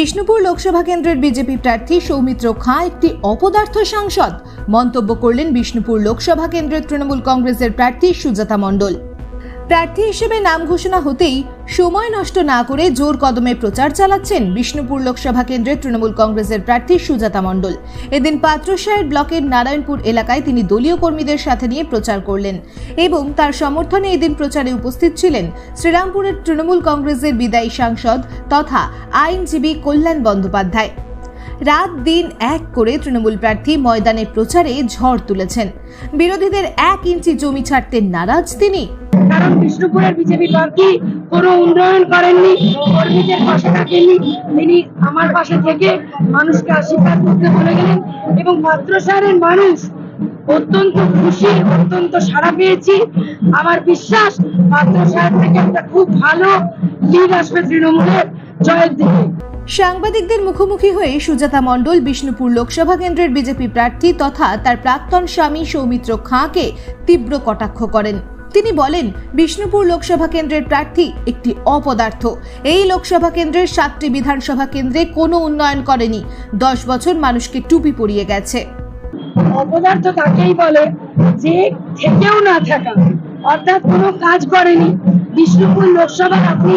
বিষ্ণুপুর লোকসভা কেন্দ্রের বিজেপি প্রার্থী সৌমিত্র খাঁ, একটি অপদার্থ সাংসদ। মন্তব্য করলেন বিষ্ণুপুর লোকসভা কেন্দ্রের তৃণমূল কংগ্রেসের প্রার্থী সুজাতা মণ্ডল। প্রার্থী হিসেবে নাম ঘোষণা হতেই সময় নষ্ট না করে জোর কদমে প্রচার চালাচ্ছেন বিষ্ণুপুর লোকসভা কেন্দ্রের তৃণমূল কংগ্রেসের প্রার্থী সুজাতা মণ্ডল। এদিন পাত্রসাহের ব্লকের নারায়ণপুর এলাকায় তিনি দলীয় কর্মীদের সাথে নিয়ে প্রচার করলেন এবং তার সমর্থনে এদিন প্রচারে উপস্থিত ছিলেন শ্রীরামপুরের তৃণমূল কংগ্রেসের বিদায়ী সাংসদ তথা আইনজীবী কল্যাণ বন্দ্যোপাধ্যায়। রাত দিন এক করে তৃণমূল প্রার্থী ময়দানে প্রচারে ঝড় তুলেছেন। বিরোধীদের এক ইঞ্চি জমি ছাড়তে নারাজ তিনি। কারণ বিষ্ণুপুরের বিজেপি প্রার্থী কোনো উন্নয়ন করেননি, কর্মীদের পাশে থাকেননি? তিনি আমার পাশে থেকে মানুষকে আশীর্বাদ করতে বলে গেলেন এবং মাত্রসারের মানুষ অত্যন্ত খুশি, অত্যন্ত সাড়া পেয়েছি। আমার বিশ্বাস মাত্রসার থেকে একটা খুব ভালো লিড আসবে তৃণমূলের জয়ের দিকে। সাংবাদিকদের মুখোমুখি হয়ে সুজাতা মণ্ডল বিষ্ণুপুর লোকসভা কেন্দ্রের বিজেপি প্রার্থী তথা তার প্রাক্তন স্বামী সৌমিত্র খাঁকে তীব্র কটাক্ষ করেন। তিনি বলেন, বিষ্ণুপুর লোকসভা কেন্দ্রের প্রার্থী একটি অপদার্থ। এই লোকসভা কেন্দ্রের সাতটি বিধানসভা কেন্দ্রে কোনো উন্নয়ন করেনি। দশ বছর মানুষকে টুপি পরিয়ে গেছে। অপদার্থ তাকেই বলে? যে থেকেও না থাকা, অর্থাৎ কোনো কাজ করেনি। বিষ্ণুপুর লোকসভার আপনি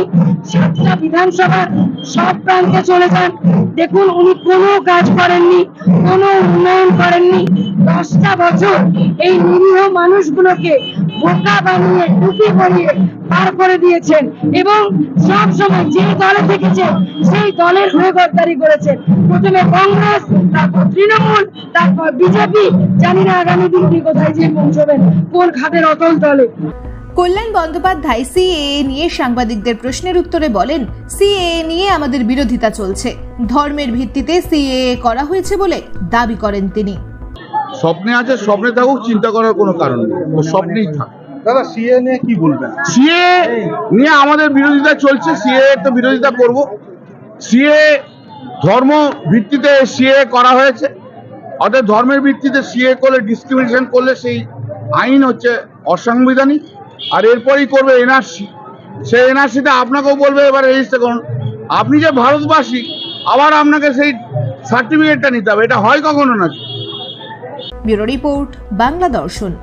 সাতটা বিধানসভার সব প্রান্তে চলে যান। দেখুন, উনি কোনো কাজ করেননি, কোনো উন্নয়ন করেননি। দশটা বছর এই নিরীহ মানুষগুলোকে বোকা বানিয়ে টুপি পরিয়ে পার করে দিয়েছেন এবং সব সময় যে দলে থেকেছে সেই দলের হয়ে গদ্দারি করেছেন। প্রথমে কংগ্রেস তারপর তৃণমূল তারপর বিজেপি। জানি না আগামী দিন কি কোথায় যে পৌঁছবেন কোন অতল তলে। কল্যাণ বন্দ্যোপাধ্যায় সিএএ নিয়ে সাংবাদিকদের প্রশ্নের উত্তরে বলেন সিএএ নিয়ে আমাদের বিরোধিতা চলছে। ধর্মের ভিত্তিতে সিএএ করা হয়েছে বলে দাবি করেন তিনি। স্বপ্নে আছে স্বপ্নে থাকুক চিন্তা করার কোনো কারণ নেই। ও স্বপ্নেই থাক। দাদা সিএ নিয়ে কি বলবেন? সিএ নিয়ে আমাদের বিরোধিতা চলছে সিএ তো বিরোধিতা করব। সিএ ধর্ম ভিত্তিতে সিএ করা হয়েছে। অর্থাৎ ধর্মের ভিত্তিতে সিএ করলে ডিসক্রিমিনেশন করলে সেই আইন হচ্ছে অসাংবিধানিক। আর এরপরই করবে এনআরসি সেই এনআরসিতে আপনাকেও বলবে এবার রেজিস্টার করুন আপনি যে ভারতবাসী আবার আপনাকে সেই সার্টিফিকেটটা নিতে হবে। এটা হয় কখনো নাকি? ব্যুরো রিপোর্ট বাংলা দর্শন।